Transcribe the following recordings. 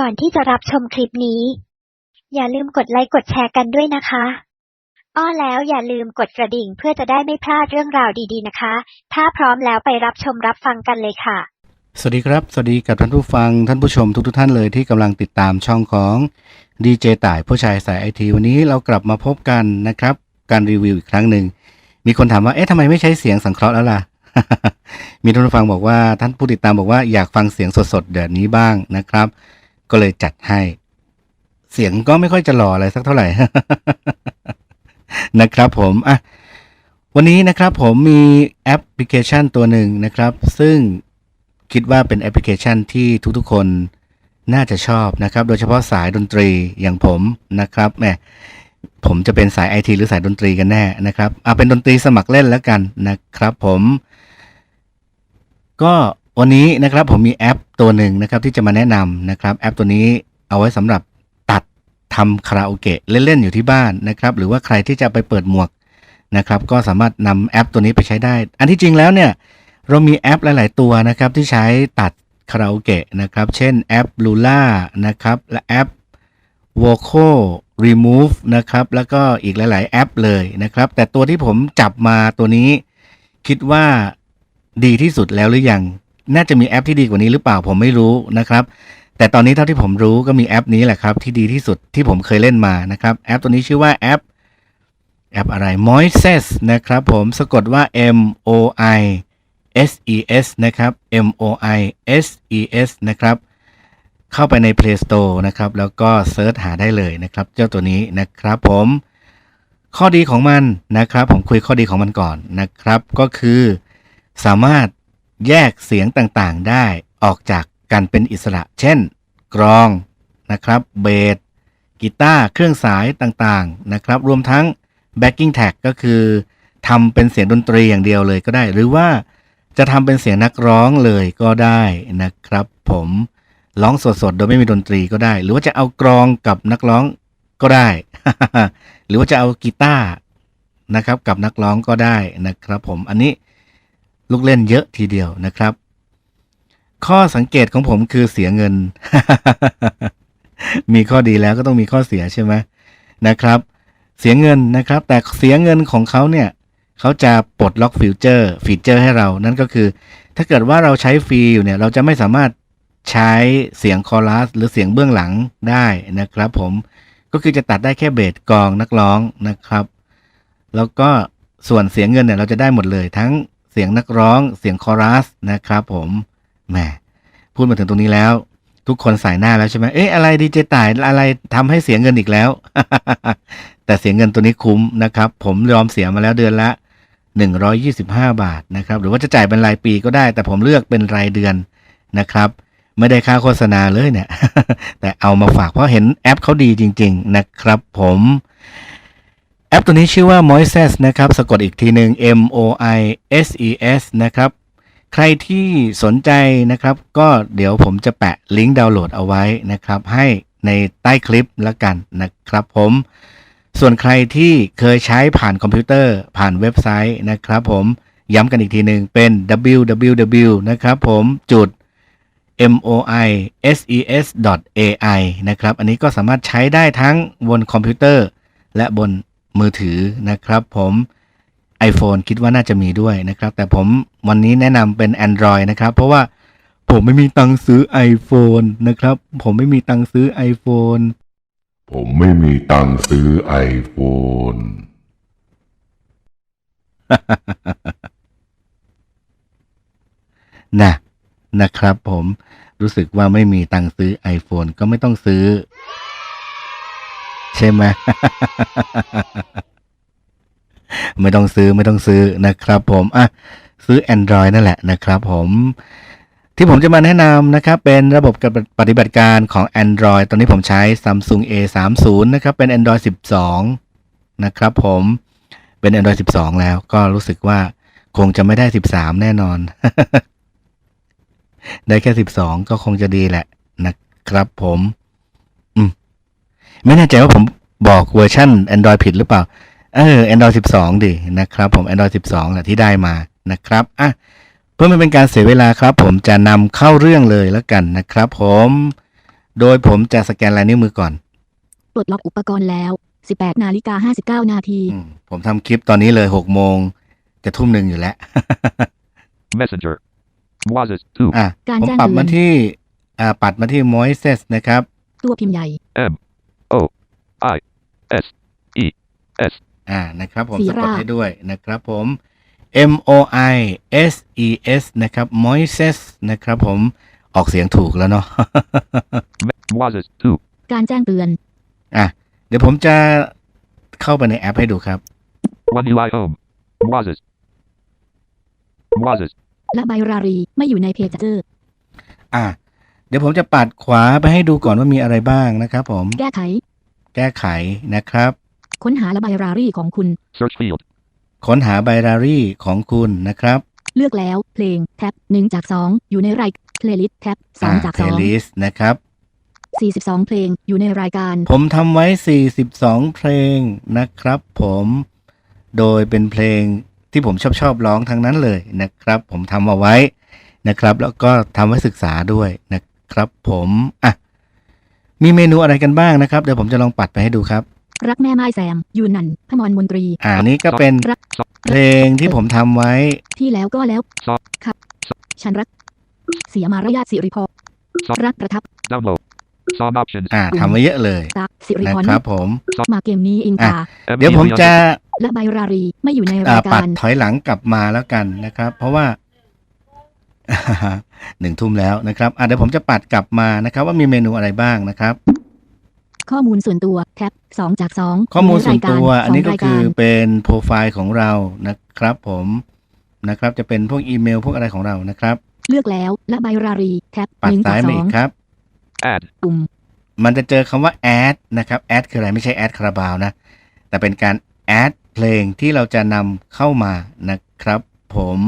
ก่อนที่จะรับชมคลิปนี้ อย่าลืมกดไลค์กดแชร์กันด้วยนะคะ อ้อแล้วอย่าลืมกดกระดิ่งเพื่อจะได้ไม่พลาดเรื่องราวดีๆนะคะ ถ้าพร้อมแล้วไปรับชมรับฟังกันเลยค่ะ สวัสดีครับ สวัสดีกับท่านผู้ฟังท่านผู้ชมทุกๆท่านเลยที่กำลังติดตามช่องของดีเจต่ายผู้ชายสายไอทีวันนี้เรากลับมาพบกันนะครับ การรีวิวอีกครั้งหนึ่งมีคนถามว่าเอ๊ะทำไมไม่ใช้เสียงสังเคราะห์แล้วล่ะมีท่านผู้ฟังบอกว่าท่านผู้ติดตามบอกว่าอยากฟังเสียงสดๆแบบนี้บ้างนะครับ ก็เลยจัดให้ เสียงก็ไม่ค่อยจะหล่ออะไรสักเท่าไหร่ นะครับผมอะวันนี้นะครับผมมีแอปพลิเคชันตัวหนึ่งนะครับ ซึ่งคิดว่าเป็นแอปพลิเคชันที่ทุกๆคนน่าจะชอบนะครับ โดยเฉพาะสายดนตรีอย่างผมนะครับแหมผมจะเป็นสายไอทีหรือสายดนตรีกันแน่นะครับเอาเป็นดนตรีสมัครเล่นแล้วกันนะครับผม ก็ วันนี้นะครับผมมีแอปตัวหนึ่งนะครับที่จะมาแนะนำนะครับแอปตัวนี้เอาไว้สำหรับตัดทำคาราโอเกะเล่นๆอยู่ที่บ้านนะครับหรือว่าใครที่จะไปเปิดหมวกนะครับก็สามารถนำแอปตัวนี้ไปใช้ได้ อันที่จริงแล้วเนี่ยเรามีแอปหลาย ๆ ตัวนะครับที่ใช้ตัดคาราโอเกะนะครับเช่นแอป Lula นะครับและแอป Voco Remove นะครับแล้วก็อีกหลาย ๆ แอปเลยนะครับ แต่ตัวที่ผมจับมาตัวนี้คิดว่าดีที่สุดแล้วหรือยัง น่าจะมีแอปที่ดีกว่านี้หรือเปล่าผมไม่รู้นะครับ แต่ตอนนี้เท่าที่ผมรู้ก็มีแอปนี้แหละครับที่ดีที่สุดที่ผมเคยเล่นมานะครับแอปตัวนี้ชื่อว่าแอปแอปอะไร Moises นะครับผมสะกดว่า M O I S E S นะครับ M O I S E S นะครับ เข้าไปใน Play Store นะครับ แล้วก็เซิร์ชหาได้เลยนะครับ เจ้าตัวนี้นะครับผม ข้อดีของมันนะครับ ผมคุยข้อดีของมันก่อนนะครับ ก็คือสามารถ แยกเสียงต่างๆได้ออกจากกันเป็นอิสระ เช่น กรองนะครับ เบส กีตาร์ เครื่องสายต่างๆนะครับ รวมทั้ง backing tag ก็คือทำเป็นเสียงดนตรีอย่างเดียวเลยก็ได้ หรือว่าจะทำเป็นเสียงนักร้องเลยก็ได้นะครับ ผมร้องสดๆ โดยไม่มีดนตรีก็ได้ หรือว่าจะเอากรองกับนักร้องก็ได้ หรือว่าจะเอากีตาร์นะครับกับนักร้องก็ได้นะครับ ผมอันนี้ ลูกเล่นเยอะทีเดียวนะครับ ข้อสังเกตของผมคือเสียเงิน มีข้อดีแล้วก็ต้องมีข้อเสียใช่ไหมนะครับ เสียเงินนะครับ แต่เสียเงินของเขาเนี่ยเขาจะปลดล็อกฟิวเจอร์ฟีเจอร์ให้เรา นั่นก็คือ ถ้าเกิดว่าเราใช้ฟรีอยู่เนี่ย เราจะไม่สามารถใช้เสียงคอรัสหรือเสียงเบื้องหลังได้นะครับ ผมก็คือจะตัดได้แค่เบสกองนักร้องนะครับ แล้วก็ส่วนเสียงเงินเนี่ยเราจะได้หมดเลยทั้ง เสียงนักร้อง เสียงคอรัสนะครับผมแหมพูดมาถึงตรงนี้แล้ว ทุกคนใส่หน้าแล้วใช่ไหมเอ๊ะอะไรดีเจต่ายอะไรทำให้เสียเงินอีกแล้ว แต่เสียเงินตัวนี้คุ้มนะครับ ผมยอมเสียมาแล้วเดือนละ 125 บาทนะครับ หรือว่าจะจ่ายเป็นรายปีก็ได้ แต่ผมเลือกเป็นรายเดือนนะครับ ไม่ได้ค่าโฆษณาเลยเนี่ย แต่เอามาฝากเพราะเห็นแอปเขาดีจริง ๆ นะครับ ผม แอปตัวนี้ชื่อว่า Moises นะครับ สะกดอีกทีหนึ่ง M O I S E S นะครับ ใครที่สนใจนะครับ ก็เดี๋ยวผมจะแปะลิงก์ดาวน์โหลดเอาไว้นะครับ ให้ในใต้คลิปล้วกันนะครับผม ส่วนใครที่เคยใช้ผ่านคอมพิวเตอร์ผ่านเว็บไซต์นะครับผม ย้ำกันอีกทีหนึ่งเป็น www นะครับผมจุด moises ai นะครับ อันนี้ก็สามารถใช้ได้ทั้งบนคอมพิวเตอร์ และบน มือถือนะครับผม iPhone คิดว่าน่าจะมีด้วยนะครับ แต่ผมวันนี้แนะนำเป็น Android นะครับ เพราะว่าผมไม่มีตังค์ซื้อ iPhone นะครับ ผมไม่มีตังค์ซื้อ iPhone ผมไม่มีตังค์ซื้อไอโฟน นะนะครับผมรู้สึกว่าไม่มีตังค์ซื้อ iPhone ก็ไม่ต้องซื้อ ใช่ไหมไม่ต้องซื้อไม่ต้องซื้อนะครับ ผมอะซื้อ Android นั่นแหละนะครับ ผมที่ผมจะมาแนะนำนะครับ เป็นระบบการปฏิบัติการของ Android ตอนนี้ผมใช้ Samsung A30 นะครับ เป็น Android 12 นะครับผมเป็น Android 12 แล้วก็รู้สึกว่าคงจะไม่ได้ 13 แน่นอน ได้แค่ 12 ก็คงจะดีแหละนะครับผมอืม ไม่แน่ใจว่าผมบอกเวอร์ชัน Android ผิดหรือเปล่า เออ Android 12 ดินะครับ ผม Android 12แหละที่ได้มานะครับอะเพื่อไม่เป็นการเสียเวลาครับ ผมจะนำเข้าเรื่องเลยแล้วกันนะครับ ผม โดยผมจะสแกนลายนิ้วมือก่อนปลดล็อกอุปกรณ์แล้ว 18 นาฬิกา 59 นาทีอืมผมทำคลิปตอนนี้เลยหกโมงจะทุ่มหนึ่งอยู่แล้ว Messenger. Wazas 2. อะการผมแจ้งปรับเตืมาอนที่ อ่า ปัดมาที่ Moises นะครับ ตัวพิมพ์ใหญ่ M. O. I. S. E. S. อ่านะครับผมสีสะกดราให้ด้วยนะครับผม M O I S E S นะครับ Moises นะครับผมออกเสียงถูกแล้วเนาะ Me- Wazas 2. การแจ้งเตือน อะ เดี๋ยวผมจะเข้าไปในแอปให้ดูครับ One UI Home. Wazas. Wazas. และใบรารีไม่อยู่ในเพจเจอร์อะ เดี๋ยวผมจะปัดขวาไปให้ดูก่อนว่ามีอะไรบ้างนะครับผม แก้ไข แก้ไขนะครับ ค้นหาและใบรารีของคุณ Search field. ค้นหาไบรารีของคุณนะครับ เลือกแล้ว เพลงแท็บ1จาก2อยู่ในรายเพลย์ลิสต์แท็บ2จาก playlist นะครับ2 42 เพลงอยู่ในรายการ ผมทำไว้ 42 เพลงนะครับ ผม โดยเป็นเพลงที่ผมชอบชอบร้องทั้งนั้นเลยนะครับ ผมทำเอาไว้นะครับ แล้วก็ทำไว้ศึกษาด้วยนะครับ ผมอะ มีเมนูอะไรกันบ้างนะครับ เดี๋ยวผมจะลองปัดไปให้ดูครับ รักแม่ไม้แซมยูนันพมรมนตรี อ่านี่ก็เป็นรักเพลงที่ผมทำไว้ ที่แล้วก็แล้ว Stop. ครับฉันรัก เสียมารยาทสิริพร Stop. รักประทับ Download. Song options. อ่าทำไว้เยอะเลยตาสิรินะพรครับผมมาเกมนี้อิงคา MP3 เดี๋ยวผมจะและใบรารีไม่อยู่ในอ่ารายปักาดรถอยหลังกลับมาแล้วกันนะครับ เพราะว่า หนึ่งทุ่มแล้วนะครับอะเดี๋ยวผมจะปัดกลับมานะครับ ว่ามีเมนูอะไรบ้างนะครับ ข้อมูลส่วนตัวแท็บ2จาก2ข้อมูลส่วนตัว อันนี้ก็รายคืกาอรเป็นโปรไฟล์ของเรานะครับผมนะครับ จะเป็นพวกอีเมลพวกอะไรของเรานะครับ เลือกแล้วและใบรารีแท็บปัด1จาซ้ายกมาอีกครับ Add. 2ปุ่มมันจะเจอคำว่า add นะครับ add คืออะไรไม่ใช่ add คาราบาวนะ แต่เป็นการ add เพลงที่เราจะนำเข้ามานะครับ ผม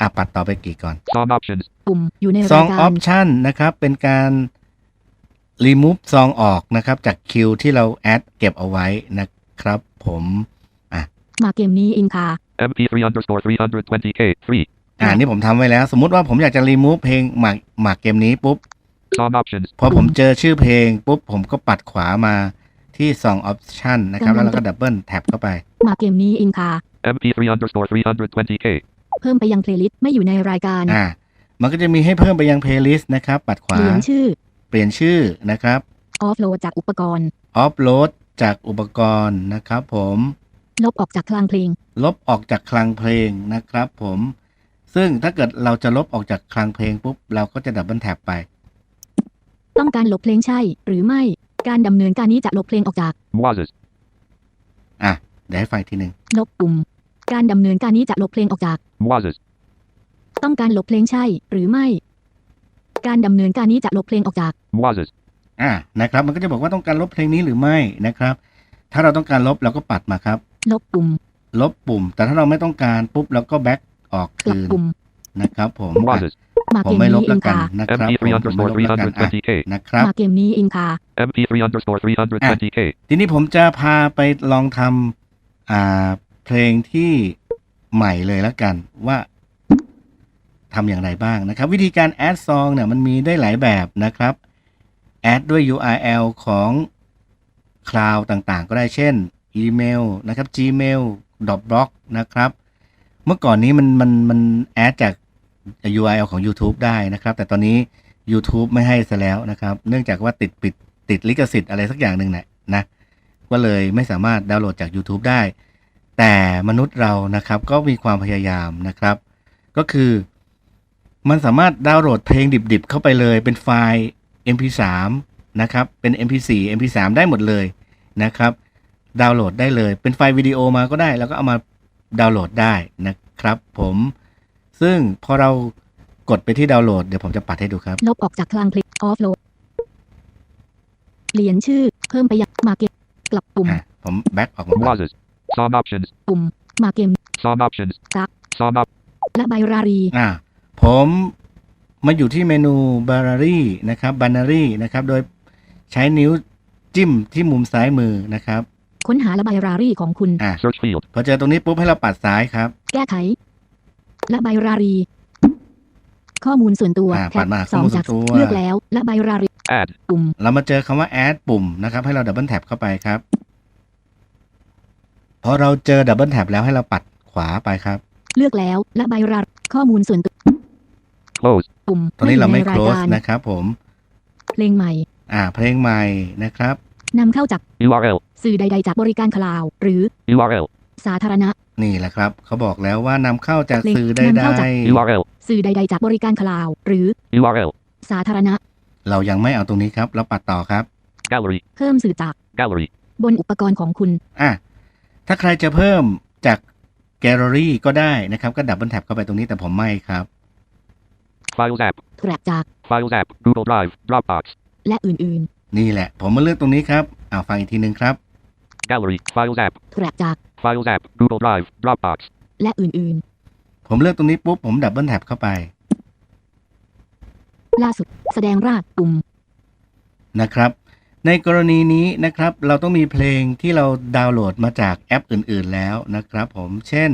อะปัดต่อไปกี่ก่อน Song options. ปุ่มอยู่ในซอรางยอกาอรปชันนะครับเป็นการ remove ซองออกนะครับ จากคิวที่เรา add เก็บเอาไว้นะครับ ผมมาเกมนี้อิงคา MP3 underscore 320k. 3. อ่านี่ผมทำไว้แล้ว สมมุติว่าผมอยากจะ remove เพลงหมากหมากเกมนี้ปุ๊บ Song options. พอผมเจอชื่อเพลงปุ๊บ ผมก็ปัดขวามาที่ Song Option นะครับ แล้วเราก็ดับเบิลแท็บเข้าไป มาเกมนี้อิงคา MP3 underscore 320k. เพิ่มไปยังเพลย์ลิสต์ไม่อยู่ในรายการอ่ามันก็จะมีให้เพิ่มไปยัง playlist นะครับ ปัดขวา เปลี่ยนชื่อ เปลี่ยนชื่อนะครับออฟโหลดจากอุปกรณ์ offload จากอุปกรณ์นะครับผมลบออกจากคลังเพลง ลบออกจากคลังเพลงนะครับ ผม ซึ่งถ้าเกิดเราจะลบออกจากคลังเพลงปุ๊บเราก็จะดับเบิลแท็บไป ต้องการลบเพลงใช่ หรือไม่การดำเนินการนี้จะลบเพลงออกจาก Wazas. อะเดี๋ยวให้ฟังอีกทีหนึ่งลบปุ่ม การดำเนินการนี้จะลบเพลงออกจาก Wazas. ต้องการลบเพลงใช่หรือไม่ การดำเนินการนี้จะลบเพลงออกจาก Wazas. อะนะครับ มันก็จะบอกว่าต้องการลบเพลงนี้หรือไม่นะครับ ถ้าเราต้องการลบเราก็ปัดมาครับ ลบปุ่ม ลบปุ่ม แต่ถ้าเราไม่ต้องการปุ๊บเราก็แบ็กออกกลับคืนปุ่ม นะครับ ผมอะ Wazas. มาผมเกมไม่ลบนี้อิแล้วงกันคานะครับ MP3 ผมผม underscore ไม่ลบแล้วกันอะ 320k. นะครับ มาเกมนี้อิงคา MP3 underscore 320k. ทีนี้ผมจะพาไปลองทำอ่า เพลงที่ใหม่เลยแล้วกันว่าทำอย่างไรบ้างนะครับ วิธีการแอดซองเนี่ยมันมีได้หลายแบบนะครับแอดด้วย URL ของ Cloud ต่างๆ ก็ได้เช่นอีเมลนะครับ Gmail Dropbox นะครับ เมื่อก่อนนี้มันมันมันแอดจาก URL ของ YouTube ได้นะครับ แต่ตอนนี้ YouTube ไม่ให้ซะแล้วนะครับ เนื่องจากว่าติดปิดติดลิขสิทธิ์อะไรสักอย่างหนึ่งนี่ยนะ ก็เลยไม่สามารถดาวน์โหลดจาก YouTube ได้ แต่มนุษย์เรานะครับก็มีความพยายามนะครับ ก็คือมันสามารถดาวน์โหลดเพลงดิบๆ เข้าไปเลยเป็นไฟล์ MP3 นะครับ เป็น MP4 MP3 ได้หมดเลยนะครับ ดาวน์โหลดได้เลย เป็นไฟล์วิดีโอมาก็ได้ แล้วก็เอามาดาวน์โหลดได้นะครับ ผม ซึ่งพอเรากดไปที่ดาวน์โหลด เดี๋ยวผมจะปัดให้ดูครับ ลบออกจากคลังเพลงออฟโหลดเปลี่ยนชื่อ เพิ่มไปยังมาเกมกลับปุ่มอะผมแบ็กออกมา ก่อน Wazas. Song options. ปุ่มมาเกม Song options. Stop. Song op. และใบรารีอ่าผมมาอยู่ที่เมนูบานารีนะครับบานารีนะครับ โดยใช้นิ้วจิ้มที่มุมซ้ายมือนะครับ ค้นหาและใบรารีของคุณ อ่า Search field. พอเจอตรงนี้ปุ๊บให้เราปัดซ้ายครับ แก้ไข และใบรารี ข้อมูลส่วนตัวอ่าแท็ปับดมาสองข้อมูลส่จากวนตัว เลือกแล้วและใบรารี Add. ปุ่ม เรามาเจอคำว่า add ปุ่มนะครับ ให้เราดับเบิลแท็บเข้าไปครับ พอเราเจอดับเบิลแท็บแล้วให้เราปัดขวาไปครับ เลือกแล้วและใบราข้อมูลส่วนตัว Close. ปุ่มตอนนี้เราไม่ อยู่ใน close รายการนะครับ ผม เพลงใหม่อ่า เพลงใหม่นะครับ นำเข้าจาก URL. สื่อใด ๆ จากบริการคลาวด์หรือ URL. สาธารณะ นี่แหละครับ เขาบอกแล้วว่านำเข้าจากเพลงสื่อใดนำเข้าจาก URL. สื่อใด ๆ จากบริการคลาวด์หรือ URL. สาธารณะ ๆ เรายังไม่เอาตรงนี้ครับ เราปัดต่อครับ Gallery. เพิ่มสื่อจาก Gallery. บนอุปกรณ์ของคุณ อะ ถ้าใครจะเพิ่มจากแกลเลอรี่ก็ได้นะครับ ก็ดับเบิลแท็บเข้าไปตรงนี้แต่ผมไม่ครับ Files app. แทร็กจาก Files app. Google Drive. Dropbox. และอื่นนี่แหละ ผมมาเลือกตรงนี้ครับอ่าฟังอีกทีหนึ่งครับ Gallery. Files app. ๆแทร็กจาก Files app. Google Drive. Dropbox. และอื่นผมเลือกตรงนี้ปุ๊บผมดับเบิลแท็บเข้าไปๆ ล่าสุด แสดงรากปุ่มนะครับ ในกรณีนี้นะครับเราต้องมีเพลงที่เราดาวน์โหลดมาจากแอปอื่น ๆ แล้วนะครับ ผมเช่น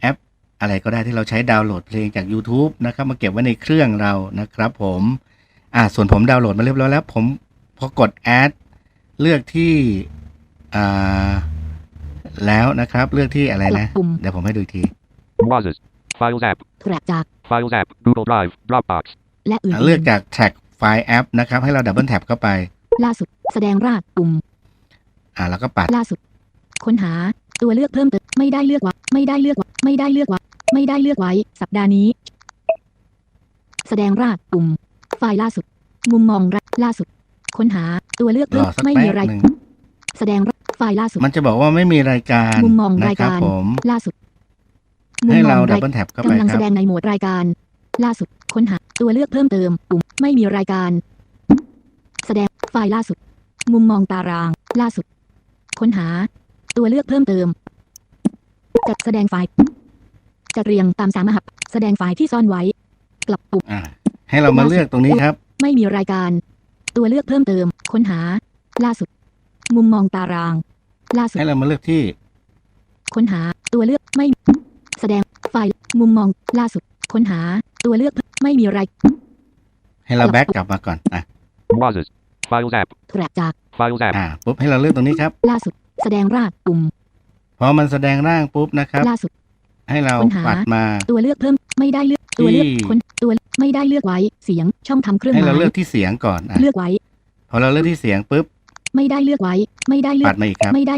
แอปอะไรก็ได้ที่เราใช้ดาวน์โหลดเพลงจาก YouTube นะครับมาเก็บไว้ในเครื่องเรานะครับ ผมอ่าส่วนผมดาวน์โหลดมาเรียบร้อยแล้ว ผมพอกด add เลือกที่อ่าแล้วนะครับ เลือกที่อะไรนะปุ่มเดี๋ยวผมให้ดูอีกที Wazas. Files app. แทร็กจาก Files app. Google Drive. Dropbox. และอื่อ่าเลือกนจาก tag ไฟล์แอปนะครับ ให้เราดับเบิลแท็บเข้าไปๆ ล่าสุด แสดงรากปุ่ม อ่าแล้วก็ปัดล่าสุด ค้นหา ตัวเลือกเพิ่มเติมไม่ได้เลือกไว้ไม่ได้เลือกไว้ไม่ได้เลือกไว้ไม่ได้เลือกไว้ สัปดาห์นี้ แสดงรากปุ่ม ไฟล์ล่าสุด มุมมองรากล่าสุด ค้นหา ตัวเลือกรเพิ่อมสักไม่แป๊มีบรายหนึ่งแสดงรากไฟล์ล่าสุด มันจะบอกว่าไม่มีรายการมุมมองนะรายครับการผมล่าสุดให้เรามุมมดัอบงเบิลแท็บเข้าไปกำลังคแสรับดงในโหมดรายการ ล่าสุด ค้นหา ตัวเลือกเพิ่มเติม ปุ่ม ไม่มีรายการแสดง ไฟล์ล่าสุด มุมมองตาราง ล่าสุด ค้นหา ตัวเลือกเพิ่มเติม จัดแสดงไฟล์ จัดเรียงตามสามหับ แสดงไฟล์ที่ซ่อนไว้ กลับปุ่มอ่าให้เรามาเลือกตรงนี้ครับ ไม่มีรายการ ตัวเลือกเพิ่มเติม ค้นหา ล่าสุด มุมมองตาราง ล่าสุด ให้เรามาเลือกที่ ค้นหา ตัวเลือกไม่ แสดงไฟล์ มุมมองล่าสุด ค้นหา ตัวเลือกไม่มีรายให้เราแบ็กกลับมาก่อนอะ Wazas. Files app. แทร็กจาก Files app. อ่าปุ๊บให้เราเลือกตรงนี้ครับ ล่าสุด แสดงรากปุ่มพอมันแสดงร่างปุ๊บนะครับ ล่าสุด ให้เราค้นหา ปัดมา ตัวเลือกเพิ่มไม่ได้เลือกตัวเลือกที่ค้นตัวไม่ได้เลือกไว้เสียงช่องทำเครื่องหให้มาเรายเลือกที่เสียงก่อนอะเลือกไว้ พอเราเลือกที่เสียงปุ๊บไม่ได้เลือกไว้ ไม่ได้เลือปักดมาอีกครับ ไม่ได้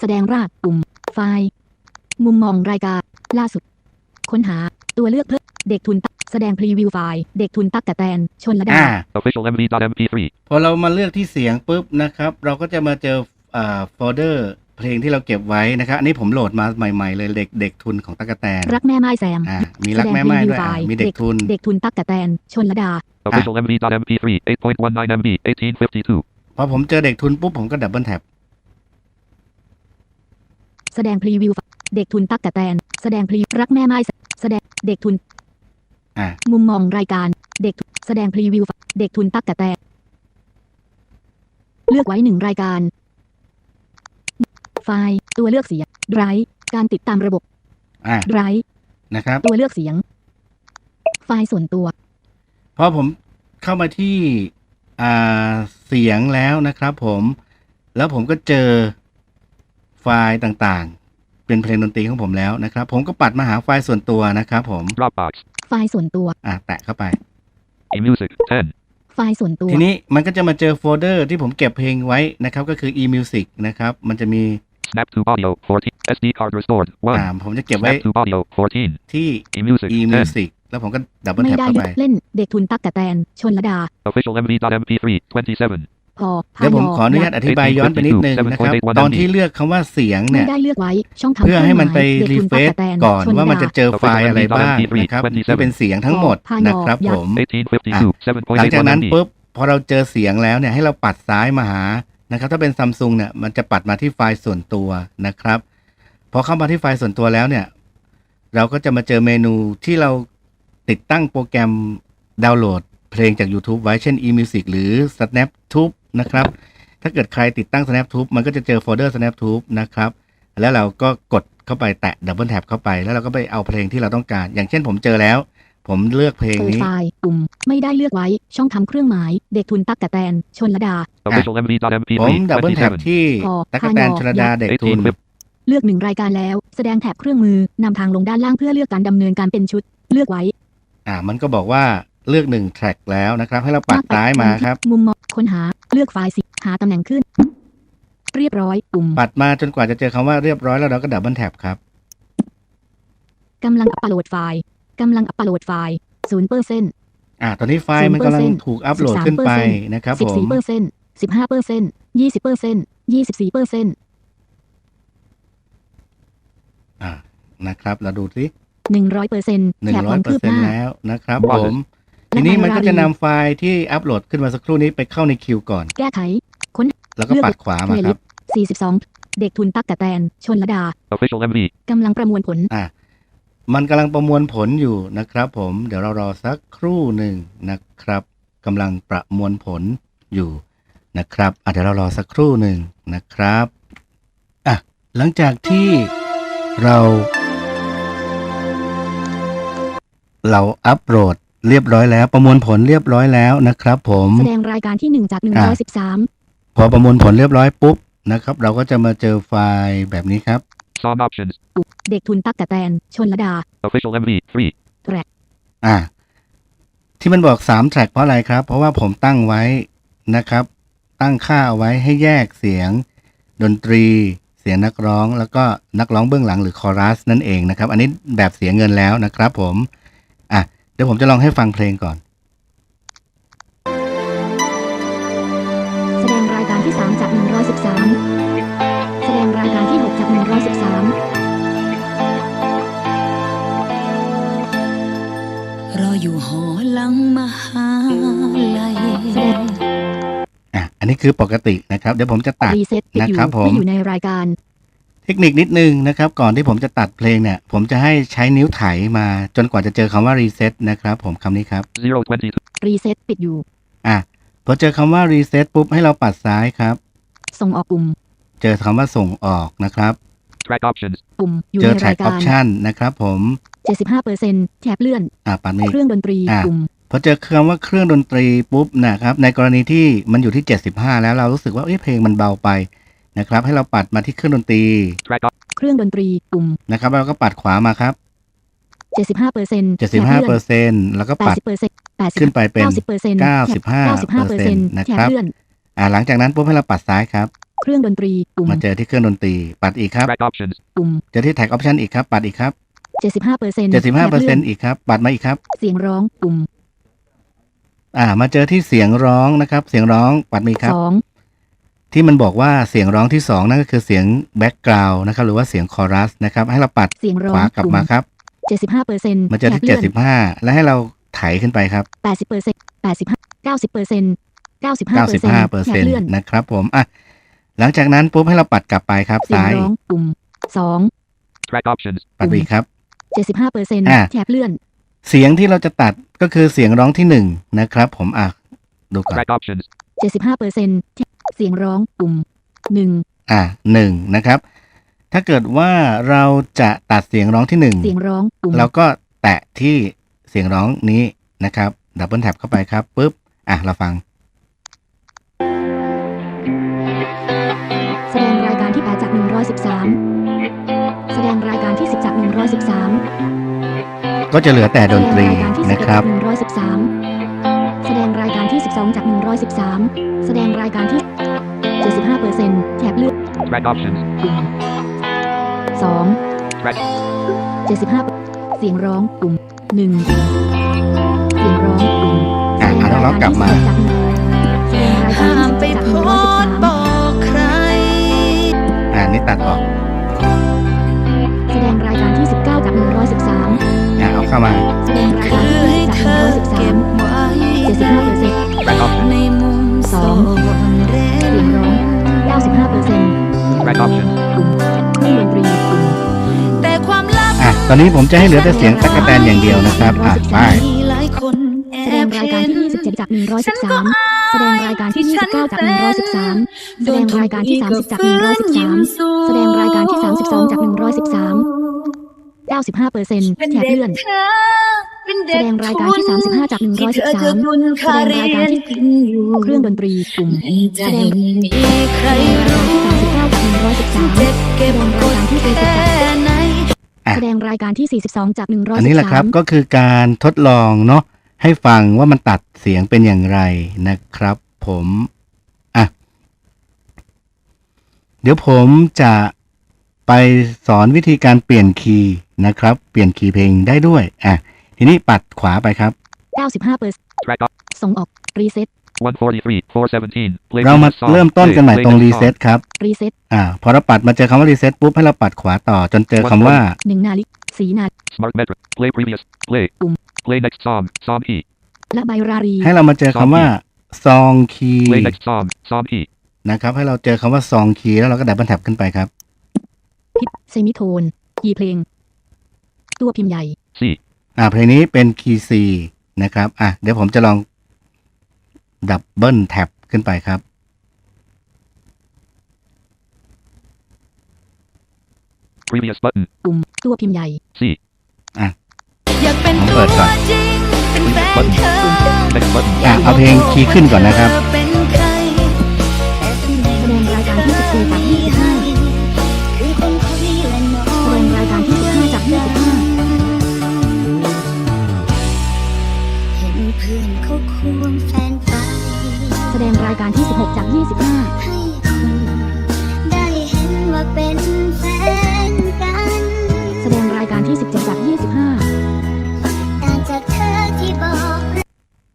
แสดงรากปุ่มไฟล์ มุมมองรายการ ล่าสุด ค้นหาตัวเลือกเพิ่ม เด็กทุนตักแสดงพรีวิวไฟล์เด็กทุนตักแต่แตนชนระดาอ่า Official MV.mp3. พอเรามาเลือกที่เสียงปุ๊บนะครับ เราก็จะมาเจออ่าโฟลเดอร์เพลงที่เราเก็บไว้นะครับ อันนี้ผมโหลดมาใหม่ ๆ เลยเด็กเด็กทุนของตะกะแตนรักแม่ไม้แซมอ่ามีรักแม่ไม้ด้วยอะมีเด็กทุน เด็กทุนตักแต่แตนชนระดา Official MV.mp3. 8.19 MB. 1852. พอผมเจอเด็กทุนปุ๊บผมก็ดับเบิลแท็บแสดงพรีวิวไฟล์เด็กทุนตักแต่แตนแสดงพรีรักแม่ไม้แซมแสดงเด็กทุนอ่า มุมมองรายการเด็กทุนแสดงพรีวิว เด็กทุนตักแต่แต่เลือกไว้หนึ่งรายการ ไฟล์ ตัวเลือกเสียงไดรฟ์การติดตามระบบอ่าไดรฟ์นะครับ ตัวเลือกเสียง ไฟล์ส่วนตัวพอผมเข้ามาที่อ่าเสียงแล้วนะครับผม แล้วผมก็เจอไฟล์ต่างๆ เป็นเพลงดนตรีของผมแล้วนะครับ ผมก็ปัดมาหาไฟล์ส่วนตัวนะครับผม Dropbox. ไฟล์ส่วนตัว อ่าแตะเข้าไป eMusic. 10. ไฟล์ส่วนตัว ทีนี้มันก็จะมาเจอโฟลเดอร์ที่ผมเก็บเพลงไว้นะครับ ก็คือ eMusic นะครับ มันจะมี Snap to audio. 14. SD card restored. อ่า 1. ผมจะเก็บไว้ Snap to audio. 14. ที่ eMusic. 10. eMusic แล้วผมก็ดับเบิลไม่แท็บได้เข้าเลืไปอกเล่น เด็กทุนตักแต่แตน ชนระดา Official MV.mp3. 27. พอพาเดี๋ยวผมยขออนุญาตอธิบายย้อนไปนิดนึงนะครับ ตอนที่เลือกคำว่าเสียงไม่เนี่ยได้เลือกไว้ช่องทำเพื่อให้มันไปครีองหมายเฟเด็กซทุนตักแต่แตนก่อนชนว่าระมันดาจะเจอไฟล์อะไรบ้างนะครับที่เป็นเสียงทั้งหมดนะครับผม 1852. หลังจาก7.81นั้น MB. ปุ๊บพอเราเจอเสียงแล้วเนี่ยให้เราปัดซ้ายมาหานะครับ ถ้าเป็นซัมซุงเนี่ยมันจะปัดมาที่ไฟล์ส่วนตัวนะครับพอเข้ามาที่ไฟล์ส่วนตัวแล้วเนี่ย เราก็จะมาเจอเมนูที่เราติดตั้งโปรแกรมดาวน์โหลด เพลงจาก YouTube ไว้เช่น eMusic หรือ SnapTube นะครับ ถ้าเกิดใครติดตั้ง SnapTube มันก็จะเจอโฟลเดอร์ SnapTube นะครับ แล้วเราก็กดเข้าไปแตะดับเบิลแท็บเข้าไป แล้วเราก็ไปเอาเพลงที่เราต้องการ อย่างเช่นผมเจอแล้ว ผมเลือกเพลงเปิดนี้ ไฟล์ปุ่มไม่ได้เลือกไว้ ช่องทำเครื่องหมาย เด็กทุนตักกะแตน ชนละดา Official MV.mp3 ผมดับเบิลแท็บ 27. ที่พอตั๊กแตนพานอ ชลดาเด็กทุน 18 clip เลือกหนึ่งรายการแล้ว แสดงแถบเครื่องมือนำทางลงด้านล่างเพื่อเลือกการดำเนินการเป็นชุด เลือกไว้ อ่า มันก็บอกว่า เลือกหนึ่งแทร็กแล้วนะครับ ให้เราปัดซ้ายมาครับ มุมมองค้นหาเลือกไฟล์สิหาตำแหน่งขึ้น เรียบร้อยปุ่มปัดมาจนกว่าจะเจอคำว่าเรียบร้อยแล้วเราก็ดับเบิลแท็บครับกำลังอัปโหลดไฟล์กำลังอัปโหลดไฟล์ศูนย์เปอร์เซ็นต์อ่าตอนนี้ไฟล์มันกำลังถูกอัปโหลดขึ้นไปนะครับสิผบมสี่เปอร์เซ็นต์สิบห้าเปอร์เซ็นต์ยี่สิบเปอร์เซ็นต์ยี่สิบสี่เปอร์เซ็นต์อ่านะครับ เราดูสิหนึ่งร้อยเปอร์เซ็นต์หนึ่แถงบร้คอวายมเปอคืร์บเซ็นหต์น้าแล้วนะครับ Process ผม ทีนี้มันก็จะนำไฟล์ที่อัปโหลดขึ้นมาสักครู่นี้ไปเข้าในคิวก่อน แก้ไขแล้วก็ปัดขวามาครับสี่สิบสองเด็กทุนตักกะแตน ชนละดา Official MV. กำลังประมวลผล อะ มันกำลังประมวลผลอยู่นะครับผม เดี๋ยวเรารอสักครู่หนึ่งนะครับกำลังประมวลผลอยู่นะครับอะเดี๋ยวเรารอสักครู่หนึ่งนะครับอะหลังจากที่เรา เราอัปโหลด เรียบร้อยแล้ว ประมวลผลเรียบร้อยแล้วนะครับ ผมแสดงรายการที่หนึ่งจากหนึ่งร้อยสิบสามพอประมวลผลเรียบร้อยปุ๊บนะครับ เราก็จะมาเจอไฟล์แบบนี้ครับ Song options. เด็กทุนตักกะแตน ชนละดา Official MV. 3. อ่า ที่มันบอกสามแทร็กเพราะอะไรครับ เพราะว่าผมตั้งไว้นะครับ ตั้งค่าเอาไว้ให้แยกเสียง ดนตรี เสียงนักร้อง แล้วก็นักร้องเบื้องหลังหรือคอรัสนั่นเองนะครับ อันนี้แบบเสียเงินแล้วนะครับ ผม อะ เดี๋ยวผมจะลองให้ฟังเพลงก่อน แสดงรายการที่สามจากหนึ่งร้อยสิบสามแสดงรายการที่หกจากหนึ่งร้อยสิบสามรออยู่หอหลังมหาลัยอะอันนี้คือปกตินะครับ เดี๋ยวผมจะตัดรีเซ็ตปิดอยู่นะครับผมที่อยู่ในรายการ เทคนิคนิดนึงนะครับ ก่อนที่ผมจะตัดเพลงเนี่ย ผมจะให้ใช้นิ้วไถมาจนกว่าจะเจอคำว่ารีเซ็ตนะครับผมคำนี้ครับ 022. รีเซ็ตปิดอยู่ อะพอเจอคำว่ารีเซ็ตปุ๊บให้เราปัดซ้ายครับ ส่งออกปุ่ม เจอคำว่าส่งออกนะครับ Track options. ปุ่มอยู่เจในอ track รายการ option นะครับผมเจ็ดสิบห้าเปอร์เซ็นต์แถบเลื่อน อ่าปัดนี้ เครื่องดนตรีอะ ปุ่ม พอเจอคำว่าเครื่องดนตรีปุ๊บนะครับ ในกรณีที่มันอยู่ที่ 75 แล้วเรารู้สึกว่าเอ้ยเพลงมันเบาไป นะครับ ให้เราปัดมาที่เครื่องดนตรี Track op- เครื่องดนตรีปุ่มนะครับแล้วเราก็ปัดขวามาครับเจ็ดสิบห้าเปอร์เซ็นต์75เปอร์เซ็นต์แล้วก็แปปัดดสิบเปอร์เซ็นต์แปดสิบขึ้นไปเป็นเก้าสิบเปอร์เซ็นต์95เก้าสิบห้าเปอร์เซ็นต์นะแถครับบเลื่อนอ่าหลังจากนั้นปุ๊บให้เราปัดซ้ายครับ เครื่องดนตรีปุ่มมาเจอที่เครื่องดนตรี ปัดอีกครับ Track options. ปุ่มเจอที่ tag option อีกครับ ปัดอีกครับเจ็ดสิบห้าเปอร์เซ็นต์75เปอร์เซ็นต์อีกครับปัดมาอีกครับ เสียงร้องปุ่มอ่ามาเจอที่เสียงร้องนะครับ เสียงร้องปัดมาอีกครับสอง ที่มันบอกว่าเสียงร้องที่สองนั่นก็คือเสียงแบ็กกราวน์นะครับหรือว่าเสียงคอรัสนะครับให้เราปัดเสียงร้อขงวากลับมาครับเจ็ดสิบห้าเปอร์เซ็นต์มาเจอที่75 และให้เราไถขึ้นไปครับแปดสิบเปอร์เซ็นต์แปดสิบห้าเก้าสิบเปอร์เซ็นต์เก้าสิบห้าเปอร์เซ็นต์95เปอร์แถเซ็บนต์เลื่อนนะครับผมอะหลังจากนั้นปุ๊บให้เราปัดกลับไปครับเสียงซ้ายร้องปุ่มสอง Track options. ปัดไปอีกครับเจ็ดสิบห้าเปอร์เซ็นต์อะแถบเลื่อน เสียงที่เราจะตัดก็คือเสียงร้องที่หนึ่งนะครับผมอะดูก่อน Track options. เจ็ดสิบห้าเปอร์เซ็นต์ เสียงร้องปุ่มหนึ่งอะหนึ่งนะครับ ถ้าเกิดว่าเราจะตัดเสียงร้องที่หนึ่งเสียงร้องปุ่มเราก็แตะที่เสียงร้องนี้นะครับดับเบิลแท็บเข้าไปครับปุ๊บอะเราฟัง แสดงรายการที่แปดจากหนึ่งร้อยสิบสามแสดงรายการที่สิบจากหนึ่งร้อยสิบสามก็จะเหลือแต่ดนตรีนะครับหนึ่งร้อยสิบสามแสดงรายการที่สิบสองจากหนึ่งร้อยสิบสามแสดงรายการที่ Track options. ปุ่มสอง Track. เจ็ดสิบห้าเสียงร้องปุ่มหนึ่งเสียงร้องปุ่มอะเอาแล้วเรากลับมาแสดงรายการห้ามที่ไปสิบโพจากหนึ่งร้อยสิบสสามต์บอกใคร อ่านี่ตัดออก แสดงรายการที่สิบเก้าจากหนึ่งร้อยสิบสามอะเอาเข้ามา แสดงรายคืการอที่ให้จากเธหนึ่งอร้อยสิบสาเก็มบไว้เจ็ดสิบห้าเปอร์เซ็นต์ Track options. ในมุมสซ่ออง Right option. ตอะ ตอนนี้ผมจะให้เหลือแต่เสียงตั๊กแตนอย่างเดียวนะครับ อะไปแสดงรายการเห็น ที่ 27 จาก ฉันก็อาย113 แสดงรายการที่ 29 จาก 113 แสดงรายการที่ 30 จาก 113 แสดงรายการที่ 32 จาก 113 95เปอร์เซ็นต์เป็นแถบเด็กเลื่อน เธอเป็นแสดงรายการที่ 35 จาก 113แสเธดองจะรุ่นคารยรีการยนที่กินอยู่เครื่องดนตรีกลุ่ม แสดงรายการที่ ใครรู้ 32 แแสดงรายการที่ 42 จาก 113อันนี้แหละครับก็คือการทดลองเนาะให้ฟังว่ามันตัดเสียงเป็นอย่างไรนะครับ ผมอะเดี๋ยวผมจะไปสอนวิธีการเปลี่ยนคีย์นะครับ เปลี่ยนคีย์เพลงได้ด้วยอะทีนี้ปัดขวาไปครับ 95%ส่งออกรีเซ็ต เรามาเริ่มต้นกันใหม่ตรงรีเซ็ตครับรีเซ็ตอ่าพอเราปัดมาเจอคำว่ารีเซ็ตปุ๊บให้เราปัดขวาต่อจนเจอคำว่า1นาฬิกสีนา Smart metric. Play previous. Play. Um. Play next song. Song E. และใบรารีให้เรามาเจอคำว่าซองคี Play next song. Song E. นะครับให้เราเจอคำว่าซองคีแล้วเราก็ดับเบิลแท็บขึ้นไปครับพิบเซมิโทนคีย์เพลง ตัวพิมพ์ใหญ่ C. อ่าเพลงนี้เป็นคีย์ซีนะครับอะเดี๋ยวผมจะลอง ดับเบิลแท็บขึ้นไปครับ Previous button. ปุ่มตัวพิมพ์ใหญ่ C. อยากเป็นเอาตัเปิวดก่อนจริงเป็นแฟนเธอ Next button. อะเอาเพลงคีย์ขึ้นก่อนนะครับ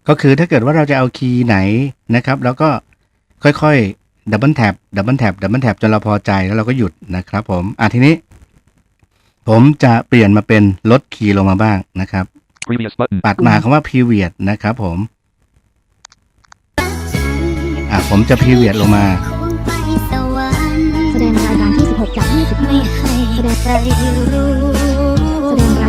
ก็คือถ้าเกิดว่าเราจะเอาคีย์ไหนนะครับ แล้วก็ค่อยๆดับเบิลแท็บดับเบิลแท็บดับเบิลแท็บจนเราพอใจแล้วเราก็หยุดนะครับ ผมอะทีนี้ ผมจะเปลี่ยนมาเป็นลดคีย์ลงมาบ้างนะครับ Previous button. ปัดมาคำว่า period นะครับ ผมอะผมจะ period ลงมาควงไปสวรรค์แสดงรายการที่ 16จากไม่25ให้ใครรู้แสดงราย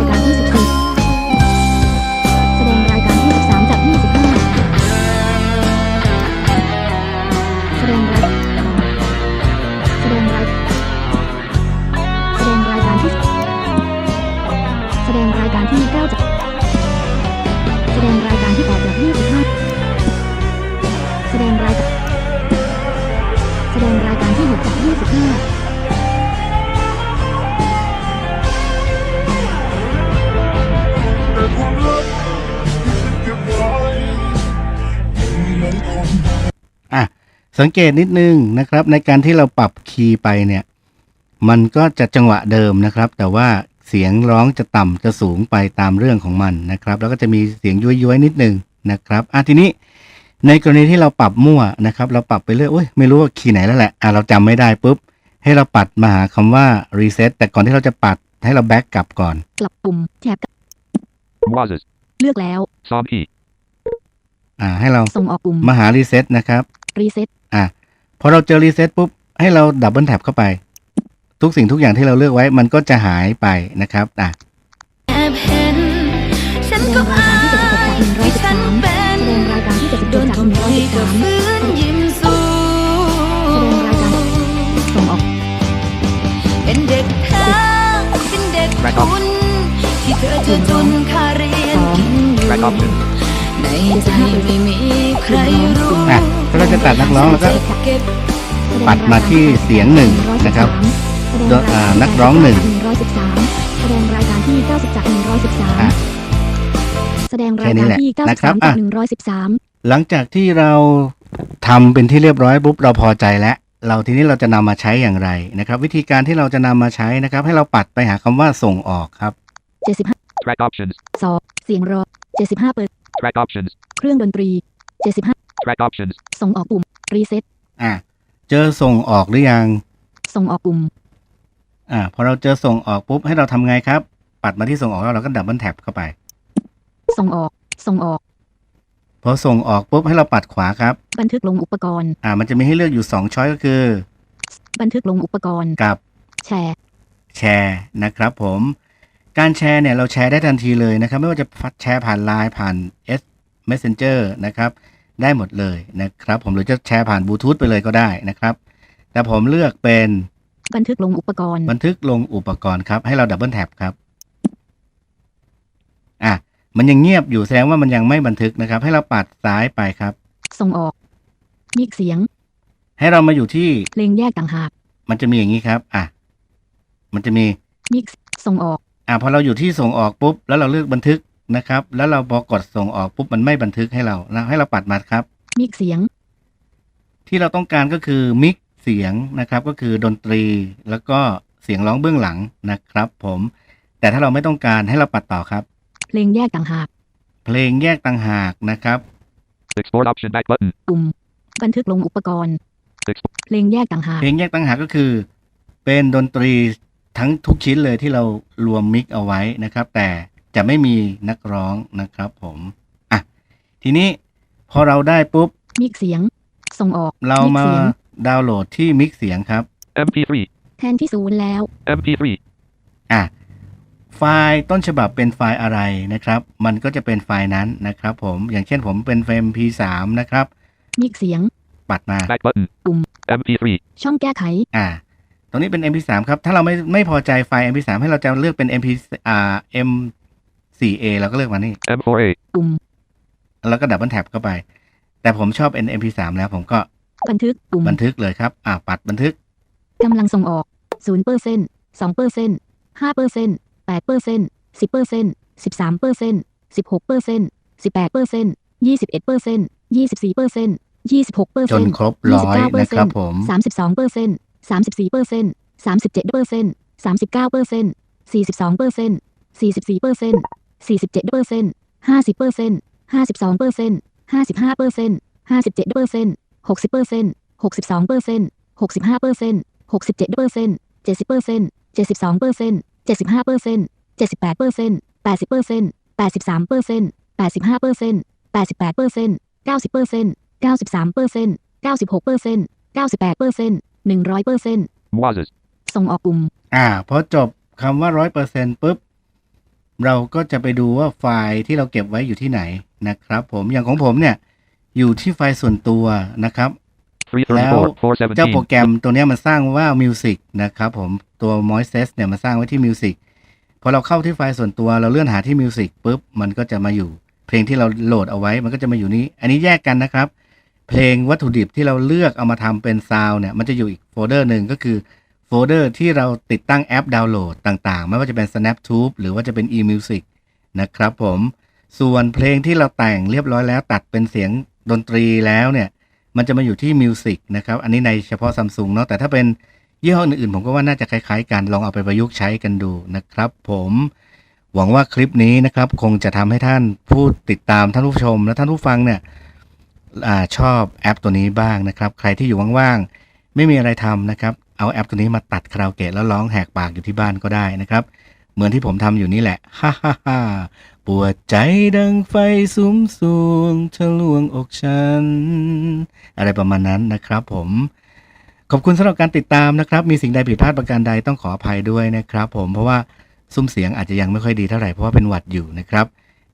สังเกตนิดนึงนะครับ ในการที่เราปรับคีย์ไปเนี่ย มันก็จะจังหวะเดิมนะครับ แต่ว่าเสียงร้องจะต่ำจะสูงไปตามเรื่องของมันนะครับ แล้วก็จะมีเสียงย้วยๆนิดนึงนะครับอะทีนี้ในกรณีที่เราปรับมั่วนะครับ เราปรับไปเรื่อยอุ้ยไม่รู้ว่าคีย์ไหนแล้วแหละอะเราจำไม่ได้ปุ๊บให้เราปัดมาหาคำว่า reset แต่ก่อนที่เราจะปัดให้เราแบ็กกลับก่อน กลับปุ่มแถบ Wazes. เลือกแล้ว Song E. อ่าให้เราส่งออกปุ่มมาหา reset นะครับ รีเซ็ตอะพอเราเจอ reset ปุ๊บ ให้เราดับเบิลแท็บเข้าไป ทุกสิ่งทุกอย่างที่เราเลือกไว้มันก็จะหายไปนะครับอะแอบเห็นฉันแสดก็งรายอาการที่76จากยที่ฉัน113เป็แสนดงรายการที่โดน77จากทำให้กับ113ฟื้นยิ้มสู้แสดงรายการส่งออกเป็นเด็กเธอเป็นเด็ก Track คุณที่เธอจะทุนค่าเรียนกินอยู่ Track option. ในใจไม่มีใครรู้ อะถ้าเราจะตัดนักร้องแล้วก็เก็บปัดมาที่เสียงหนึ่งนะครับแสดงรายการอ่านักร้องหนึ่ง113 แสดงรายการที่ 90จากอะ113แสดงรายแค่นี้การแหละที่นะครับ93จากอะ113 หลังจากที่เราทำเป็นที่เรียบร้อยปุ๊บเราพอใจแล้ว เราทีนี้เราจะนำมาใช้อย่างไรนะครับ วิธีการที่เราจะนำมาใช้นะครับ ให้เราปัดไปหาคำว่าส่งออกครับ 75 Track options. สอบเสียงรอ75เปิด Track options. เครื่องดนตรี 75 Track options. ส่งออกปุ่มรีเซ็ตอะเจอส่งออกหรือยัง ส่งออกปุ่มอ่าพอเราเจอส่งออกปุ๊บให้เราทำไงครับ ปัดมาที่ส่งออกแล้วเราก็ดับเบิลแท็บเข้าไป ส่งออก ส่งออก พอส่งออกปุ๊บให้เราปัดขวาครับ บันทึกลงอุปกรณ์ อ่ามันจะมีให้เลือกอยู่ 2 ช้อยก็คือบันทึกลงอุปกรณ์ กับแชร์ แชร์นะครับผม การแชร์เนี่ยเราแชร์ได้ทันทีเลยนะครับ ไม่ว่าจะแชร์ผ่าน Line ผ่าน S Messenger นะครับ ได้หมดเลยนะครับ ผมหรือจะแชร์ผ่านบลูทูธไปเลยก็ได้นะครับ แต่ผมเลือกเป็นบันทึกลงอุปกรณ์ บันทึกลงอุปกรณ์ครับ ให้เราดับเบิลแท็บครับอะมันยังเงียบอยู่แสดงว่ามันยังไม่บันทึกนะครับ ให้เราปัดซ้ายไปครับ ส่งออกมิกเสียง ให้เรามาอยู่ที่เพลงแยกต่างหากมันจะมีอย่างนี้ครับ อะ มันจะมีมิกส่งออก อะพอเราอยู่ที่ส่งออกปุ๊บแล้วเราเลือกบันทึก นะครับ แล้วเราพอกดส่งออกปุ๊บมันไม่บันทึกให้เราแล้วให้เราปัดมาครับ มิกเสียง ที่เราต้องการก็คือมิกเสียงนะครับ ก็คือดนตรีแล้วก็เสียงร้องเบื้องหลังนะครับ ผม แต่ถ้าเราไม่ต้องการให้เราปัดต่อครับ เพลงแยกต่างหาก เพลงแยกต่างหากนะครับ Export option back button. ปุ่มบันทึกลงอุปกรณ์ Export. เพลงแยกต่างหากเพลงแยกต่างหากก็คือ เป็นดนตรีทั้งทุกชิ้นเลยที่เรารวมมิกเอาไว้นะครับ แต่ จะไม่มีนักร้องนะครับผมอะทีนี้พอเราได้ปุ๊บมิกเสียง ส่งออก เรามาเสียงดาวน์โหลดที่มิกเสียงครับ MP3. แทนที่ศูนย์แล้ว MP3. อะไฟล์ต้นฉบับเป็นไฟล์อะไรนะครับ มันก็จะเป็นไฟล์นั้นนะครับผมอย่างเช่นผมเป็นเฟรม P3 นะครับมิกเสียง ปัดมา Back button. Boom. MP3. ช่องแก้ไข อ่า ตรงนี้เป็น MP3 ครับ ถ้าเราไม่ไม่พอใจไฟล์ MP3 ให้เราจะเลือกเป็น MP อ่า 4A เราก็เลือกมานี่ M4A ปุ่มแล้วก็ดับเบิลแท็บเข้าไป แต่ผมชอบ NMP3 แล้วผมก็บันทึกปุ่มบันทึกเลยครับอ่าปัดบันทึกกำลังส่งออก0เปอร์เซ็น2เปอร์เซ็น5เปอร์เซ็น8เปอร์เซ็น10เปอร์เซ็น13เปอร์เซ็น16เปอร์เซ็น18เปอร์เซ็น21เปอร์เซ็น24เปอร์เซ็น26เปอร์เซ็นต์จนครบร้อยนะครับผม32เปอร์เซ็น34เปอร์เซ็น37เปอร์เซ็น39เปอร์เซ็น42เปอร์เซ็น44เปอร์เซ็น 47เปอร์เซ็นต์50เปอร์เซ็นต์52เปอร์เซ็นต์55เปอร์เซ็นต์57เปอร์เซ็นต์60เปอร์เซ็นต์62เปอร์เซ็นต์65เปอร์เซ็นต์67เปอร์เซ็นต์70เปอร์เซ็นต์72เปอร์เซ็นต์75เปอร์เซ็นต์78เปอร์เซ็นต์80เปอร์เซ็นต์83เปอร์เซ็นต์85เปอร์เซ็นต์88เปอร์เซ็นต์90เปอร์เซ็นต์93เปอร์เซ็นต์96เปอร์เซ็นต์98เปอร์เซ็นต์100เปอร์เซ็นต์ส่งออกกลุ่ม อ่าพอจบคำว่าร้อยเปอร์เซนปุ๊บ เราก็จะไปดูว่าไฟล์ที่เราเก็บไว้อยู่ที่ไหนนะครับ ผมอย่างของผมเนี่ยอยู่ที่ไฟล์ส่วนตัวนะครับ แล้ว 334. เจ้าโปร 417. แกรมตัวเนี้ยมันสร้างว่า Music นะครับผมตัว Moises เนี่ยมันสร้างไว้ที่ Music พอเราเข้าที่ไฟล์ส่วนตัวเราเลื่อนหาที่ Music ปุ๊บมันก็จะมาอยู่ เพลงที่เราโหลดเอาไว้มันก็จะมาอยู่นี้ อันนี้แยกกันนะครับ เพลงวัตถุดิบที่เราเลือกเอามาทำเป็นซาวเนี่ยมันจะอยู่อีกโฟลเดอร์หนึ่งก็คือ โฟลเดอร์ที่เราติดตั้งแอปดาวน์โหลดต่างๆ ไม่ว่าจะเป็น SnapTube หรือว่าจะเป็น eMusic นะครับผม ส่วนเพลงที่เราแต่งเรียบร้อยแล้วตัดเป็นเสียงดนตรีแล้วเนี่ย มันจะมาอยู่ที่ Music นะครับ อันนี้ในเฉพาะ Samsung เนาะแต่ถ้าเป็นยี่ห้ออื่นๆ ผมก็ว่าน่าจะคล้ายๆกันลองเอาไปประยุกต์ใช้กันดูนะครับผมหวังว่าคลิปนี้นะครับ คงจะทำให้ท่านผู้ติดตามท่านผู้ชม และท่านผู้ฟังเนี่ยอชอบแอปตัวนี้บ้างนะครับ ใครที่อยู่ว่างๆ ไม่มีอะไรทำนะครับ เอาแอปตัวนี้มาตัดคาราโอเกะแล้วร้องแหกปากอยู่ที่บ้านก็ได้นะครับ เหมือนที่ผมทำอยู่นี่แหละ ฮ่าฮ่าฮ่าปวดใจดังไฟสุมสวงทะลวงอกฉัน อะไรประมาณนั้นนะครับผมขอบคุณสำหรับการติดตามนะครับ มีสิ่งใดผิดพลาดประการใดต้องขออภัยด้วยนะครับ ผมเพราะว่าซุ้มเสียงอาจจะยังไม่ค่อยดีเท่าไหร่เพราะว่าเป็นหวัดอยู่นะครับ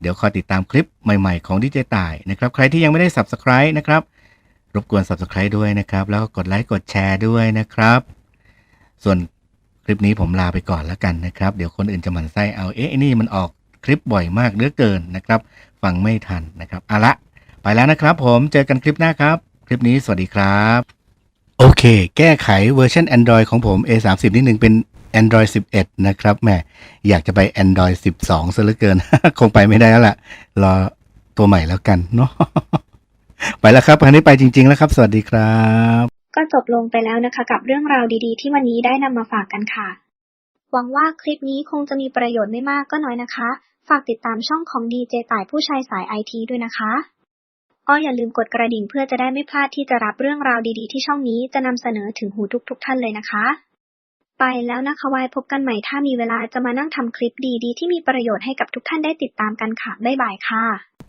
เดี๋ยวคอยติดตามคลิปใหม่ๆของดีเจต่ายนะครับ ใครที่ยังไม่ได้ Subscribe นะครับ รบกวน Subscribe ด้วยนะครับ แล้วก็กดไลค์กดแชร์ด้วยนะครับ ส่วนคลิปนี้ผมลาไปก่อนแล้วกันนะครับ เดี๋ยวคนอื่นจะหมั่นไส้เอาเอ๊ะนี่มันออกคลิปบ่อยมากเหลือเกินนะครับ ฟังไม่ทันนะครับเอาละไปแล้วนะครับ ผมเจอกันคลิปหน้าครับ คลิปนี้สวัสดีครับ โอเค แก้ไขเวอร์ชัน Android ของผม A30 นิดนึงเป็น Android 11 นะครับแหมอยากจะไป Android 12ซะเหลือเกิน คงไปไม่ได้แล้วล่ะ รอตัวใหม่แล้วกันเนาะไปแล้วครับคราวนี้ไปจริง ๆ แล้วครับ สวัสดีครับ ก็จบลงไปแล้วนะคะ กับเรื่องราวดีๆ ที่วันนี้ได้นำมาฝากกันค่ะ หวังว่าคลิปนี้คงจะมีประโยชน์ไม่มากก็น้อยนะคะ ฝากติดตามช่องของดีเจต่ายผู้ชายสายไอทีด้วยนะคะอ้ออย่าลืมกดกระดิ่งเพื่อจะได้ไม่พลาดที่จะรับเรื่องราวดีๆ ที่ช่องนี้จะนำเสนอถึงหูทุกๆทท่านเลยนะคะ ไปแล้วนะคะไว้พบกันใหม่ถ้ามีเวลาจะมานั่งทำคลิปดีๆ ที่มีประโยชน์ให้กับทุกท่านได้ติดตามกันค่ะบ๊ายบายค่ะ